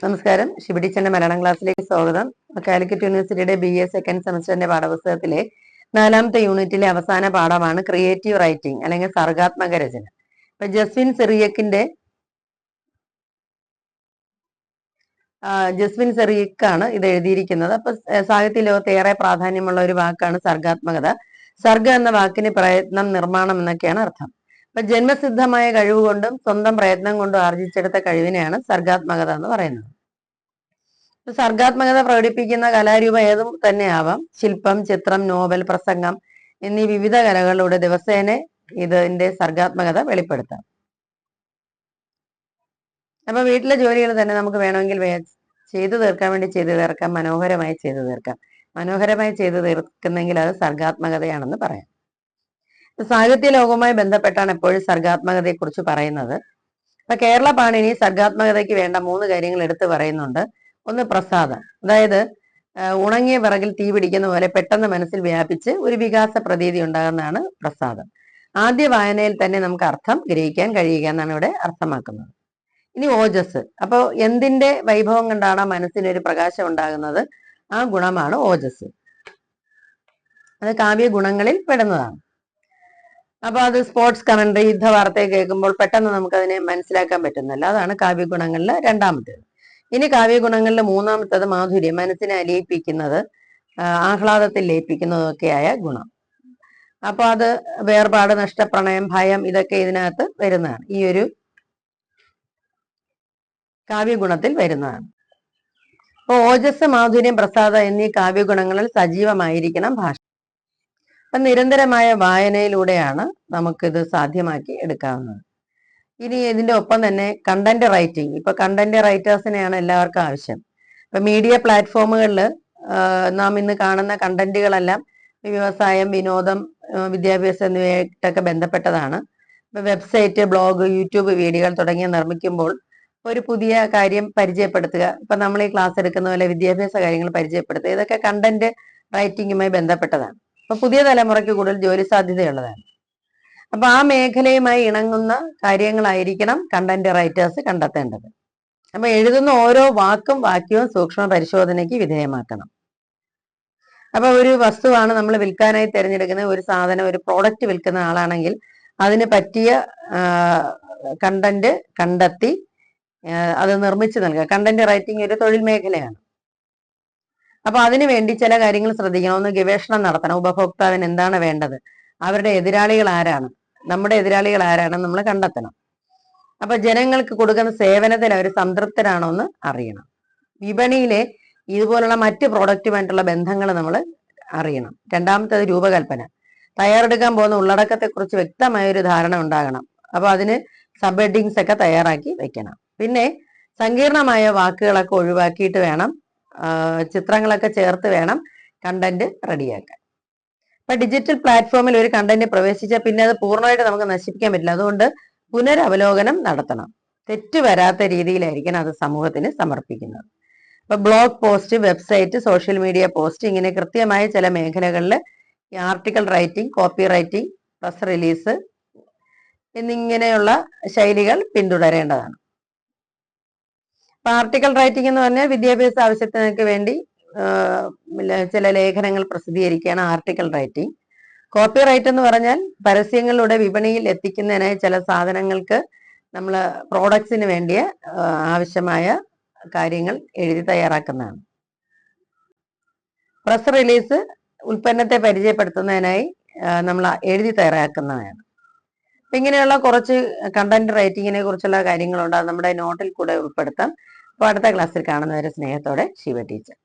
നമസ്കാരം. ശിവടിച്ചന്റെ മലയാളം ക്ലാസ്സിലേക്ക് സ്വാഗതം. കാലിക്കറ്റ് യൂണിവേഴ്സിറ്റിയുടെ ബി എ സെക്കൻഡ് സെമസ്റ്ററിന്റെ പാഠപുസ്തകത്തിലെ നാലാമത്തെ യൂണിറ്റിലെ അവസാന പാഠമാണ് ക്രിയേറ്റീവ് റൈറ്റിംഗ് അല്ലെങ്കിൽ സർഗാത്മക രചന. ഇപ്പൊ ജസ്വിൻ സിറിയക്കിന്റെ ജസ്വിൻ സെറിയക്കാണ് ഇത് എഴുതിയിരിക്കുന്നത്. അപ്പൊ സാഹിത്യ ലോകത്ത് ഏറെ പ്രാധാന്യമുള്ള ഒരു വാക്കാണ് സർഗാത്മകത. സർഗ എന്ന വാക്കിന് പ്രയത്നം നിർമ്മാണം എന്നൊക്കെയാണ് അർത്ഥം. അപ്പൊ ജന്മസിദ്ധമായ കഴിവ് കൊണ്ടും സ്വന്തം പ്രയത്നം കൊണ്ടും ആർജിച്ചെടുത്ത കഴിവിനെയാണ് സർഗാത്മകത എന്ന് പറയുന്നത്. സർഗാത്മകത പ്രകടിപ്പിക്കുന്ന കലാരൂപം ഏതും തന്നെ ആവാം ശില്പം ചിത്രം നോവൽ പ്രസംഗം എന്നീ വിവിധ കലകളിലൂടെ ദിവസേന ഇതിന്റെ സർഗാത്മകത വെളിപ്പെടുത്താം. അപ്പൊ വീട്ടിലെ ജോലികൾ തന്നെ നമുക്ക് വേണമെങ്കിൽ ചെയ്തു തീർക്കാൻ വേണ്ടി ചെയ്തു തീർക്കാം. മനോഹരമായി ചെയ്തു തീർക്കാം. മനോഹരമായി ചെയ്തു തീർക്കുന്നെങ്കിൽ അത് സർഗാത്മകതയാണെന്ന് പറയാം. സാഹിത്യ ലോകവുമായി ബന്ധപ്പെട്ടാണ് എപ്പോഴും സർഗാത്മകതയെ കുറിച്ച് പറയുന്നത്. അപ്പൊ കേരള പാണിനി സർഗാത്മകതയ്ക്ക് വേണ്ട മൂന്ന് കാര്യങ്ങൾ എടുത്തു പറയുന്നുണ്ട്. ഒന്ന് പ്രസാദം. അതായത് ഉണങ്ങിയ വിറകിൽ തീ പിടിക്കുന്ന പോലെ പെട്ടെന്ന് മനസ്സിൽ വ്യാപിച്ച് ഒരു വികാസ പ്രതീതി ഉണ്ടാകുന്നതാണ് പ്രസാദം. ആദ്യ വായനയിൽ തന്നെ നമുക്ക് അർത്ഥം ഗ്രഹിക്കാൻ കഴിയുക എന്നാണ് ഇവിടെ അർത്ഥമാക്കുന്നത്. ഇനി ഓജസ്. അപ്പോൾ എന്തിന്റെ വൈഭവം മനസ്സിന് ഒരു പ്രകാശം ഉണ്ടാകുന്നത്? ആ ഗുണമാണ് ഓജസ്. അത് കാവ്യ ഗുണങ്ങളിൽ പെടുന്നതാണ്. അപ്പൊ അത് സ്പോർട്സ് കമന്ററി യുദ്ധ വാർത്തയെ കേൾക്കുമ്പോൾ പെട്ടെന്ന് നമുക്ക് അതിനെ മനസ്സിലാക്കാൻ പറ്റുന്നില്ല അതാണ് കാവ്യ ഗുണങ്ങളിൽ രണ്ടാമത്തേത്. ഇനി കാവ്യ ഗുണങ്ങളിൽ മൂന്നാമത്തത് മാധുര്യം മനസ്സിനെ അലിയിപ്പിക്കുന്നത് ആഹ്ലാദത്തിൽ ലയിപ്പിക്കുന്നതൊക്കെയായ ഗുണം. അപ്പൊ അത് വേർപാട് നഷ്ടപ്രണയം ഭയം ഇതൊക്കെ ഇതിനകത്ത് വരുന്നതാണ്. ഈ ഒരു കാവ്യഗുണത്തിൽ വരുന്നതാണ്. അപ്പൊ ഓജസ് മാധുര്യം പ്രസാദ എന്നീ കാവ്യഗുണങ്ങളിൽ സജീവമായിരിക്കണം ഭാഷ. അപ്പൊ നിരന്തരമായ വായനയിലൂടെയാണ് നമുക്കിത് സാധ്യമാക്കി എടുക്കാവുന്നത്. ഇനി ഇതിന്റെ ഒപ്പം തന്നെ കണ്ടന്റ് റൈറ്റിംഗ് ഇപ്പൊ കണ്ടന്റ് റൈറ്റേഴ്സിനെയാണ് എല്ലാവർക്കും ആവശ്യം. ഇപ്പൊ മീഡിയ പ്ലാറ്റ്ഫോമുകളിൽ നാം ഇന്ന് കാണുന്ന കണ്ടന്റുകളെല്ലാം വ്യവസായം വിനോദം വിദ്യാഭ്യാസം എന്നിവയായിട്ടൊക്കെ ബന്ധപ്പെട്ടതാണ്. വെബ്സൈറ്റ് ബ്ലോഗ് യൂട്യൂബ് വീഡിയോകൾ തുടങ്ങിയ നിർമ്മിക്കുമ്പോൾ ഒരു പുതിയ കാര്യം പരിചയപ്പെടുത്തുക. ഇപ്പൊ നമ്മൾ ഈ ക്ലാസ് എടുക്കുന്ന പോലെ വിദ്യാഭ്യാസ കാര്യങ്ങൾ പരിചയപ്പെടുത്തുക. ഇതൊക്കെ കണ്ടന്റ് റൈറ്റിംഗുമായി ബന്ധപ്പെട്ടതാണ്. അപ്പൊ പുതിയ തലമുറയ്ക്ക് കൂടുതൽ ജോലി സാധ്യതയുള്ളതാണ്. അപ്പൊ ആ മേഖലയുമായി ഇണങ്ങുന്ന കാര്യങ്ങളായിരിക്കണം കണ്ടന്റ് റൈറ്റേഴ്സ് കണ്ടെത്തേണ്ടത്. അപ്പൊ എഴുതുന്ന ഓരോ വാക്കും വാക്യവും സൂക്ഷ്മ പരിശോധനയ്ക്ക് വിധേയമാക്കണം. അപ്പൊ ഒരു വസ്തുവാണ് നമ്മൾ വിൽക്കാനായി തിരഞ്ഞെടുക്കുന്ന ഒരു സാധനം ഒരു പ്രോഡക്റ്റ് വിൽക്കുന്ന ആളാണെങ്കിൽ അതിന് പറ്റിയ കണ്ടന്റ് കണ്ടെത്തി അത് നിർമ്മിച്ചു നൽകുക. കണ്ടന്റ് റൈറ്റിംഗ് ഒരു തൊഴിൽ മേഖലയാണ്. അപ്പൊ അതിനു വേണ്ടി ചില കാര്യങ്ങൾ ശ്രദ്ധിക്കണം. ഒന്ന് ഗവേഷണം നടത്തണം. ഉപഭോക്താവിന് എന്താണ് വേണ്ടത്? അവരുടെ എതിരാളികൾ ആരാണ്? നമ്മുടെ എതിരാളികൾ ആരാണ് നമ്മൾ കണ്ടെത്തണം. അപ്പൊ ജനങ്ങൾക്ക് കൊടുക്കുന്ന സേവനത്തിൽ അവർ സംതൃപ്തരാണോ എന്ന് അറിയണം. വിപണിയിലെ ഇതുപോലുള്ള മറ്റ് പ്രോഡക്റ്റുമായിട്ടുള്ള ബന്ധങ്ങൾ നമ്മൾ അറിയണം. രണ്ടാമത്തേത് രൂപകൽപ്പന. തയ്യാറെടുക്കാൻ പോകുന്ന ഉള്ളടക്കത്തെക്കുറിച്ച് വ്യക്തമായ ഒരു ധാരണ ഉണ്ടാകണം. അപ്പൊ അതിന് സബ് ഹെഡിങ്സ് ഒക്കെ തയ്യാറാക്കി വെക്കണം. പിന്നെ സങ്കീർണമായ വാക്കുകളൊക്കെ ഒഴിവാക്കിയിട്ട് വേണം ചിത്രങ്ങളൊക്കെ ചേർത്ത് വേണം കണ്ടന്റ് റെഡിയാക്കാൻ. ഇപ്പൊ ഡിജിറ്റൽ പ്ലാറ്റ്ഫോമിൽ ഒരു കണ്ടന്റ് പ്രവേശിച്ചാൽ പിന്നെ അത് പൂർണമായിട്ട് നമുക്ക് നശിപ്പിക്കാൻ പറ്റില്ല. അതുകൊണ്ട് പുനരവലോകനം നടത്തണം. തെറ്റ് വരാത്ത രീതിയിലായിരിക്കണം അത് സമൂഹത്തിന് സമർപ്പിക്കുന്നത്. ഇപ്പൊ blog post website social media post ഇങ്ങനെ കൃത്യമായ ചില മേഖലകളിൽ article writing copy writing press release എന്നിങ്ങനെയുള്ള ശൈലികൾ പിന്തുടരേണ്ടതാണ്. ആർട്ടിക്കൽ റൈറ്റിംഗ് എന്ന് പറഞ്ഞാൽ വിദ്യാഭ്യാസ ആവശ്യത്തിനൊക്കെ വേണ്ടി ചില ലേഖനങ്ങൾ പ്രസിദ്ധീകരിക്കുകയാണ് ആർട്ടിക്കൽ റൈറ്റിംഗ്. കോപ്പി റൈറ്റ് എന്ന് പറഞ്ഞാൽ പരസ്യങ്ങളുടെ വിപണിയിൽ എത്തിക്കുന്നതിനായി ചില സാധനങ്ങൾക്ക് നമ്മൾ പ്രോഡക്ട്സിന് വേണ്ടിയ ആവശ്യമായ കാര്യങ്ങൾ എഴുതി തയ്യാറാക്കുന്നതാണ്. പ്രസ് റിലീസ് ഉൽപ്പന്നത്തെ പരിചയപ്പെടുത്തുന്നതിനായി നമ്മൾ എഴുതി തയ്യാറാക്കുന്നതാണ്. അപ്പൊ ഇങ്ങനെയുള്ള കുറച്ച് കണ്ടന്റ് റൈറ്റിങ്ങിനെ കുറിച്ചുള്ള കാര്യങ്ങളുണ്ട്. അത് നമ്മുടെ നോട്ടിൽ കൂടെ ഉൾപ്പെടുത്താം. അപ്പൊ അടുത്ത ക്ലാസ്സിൽ കാണുന്നവരെ സ്നേഹത്തോടെ ശിവ ടീച്ചർ